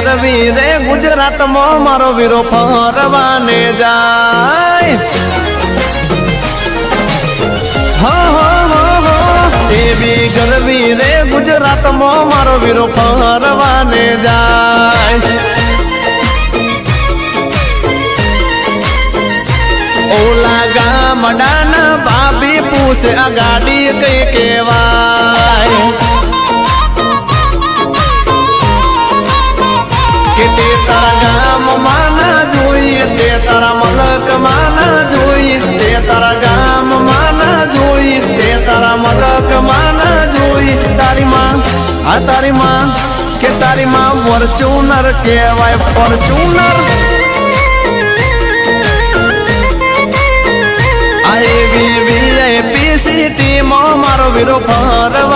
ગરવી રે ગુજરાત મો મારો વિરો પરવાને જાય હા હા હા તેબી ગરવી રે ગુજરાત મો મારો વિરો પરવાને જાય ઓ લગામડાના બાબી પૂછ અગાડી કઈ કેવા તારા મલક માના જોઈ તે તારા ગામ માના જોઈ તે તારા મલક માના જોઈ તારી માં આ તારી માં કે તારી માં ફોર્ચ્યુનર કહેવાય ફોર્ચ્યુનર આ એવી વીઆઈપી સિટીમાં મારો વીરો ફરવા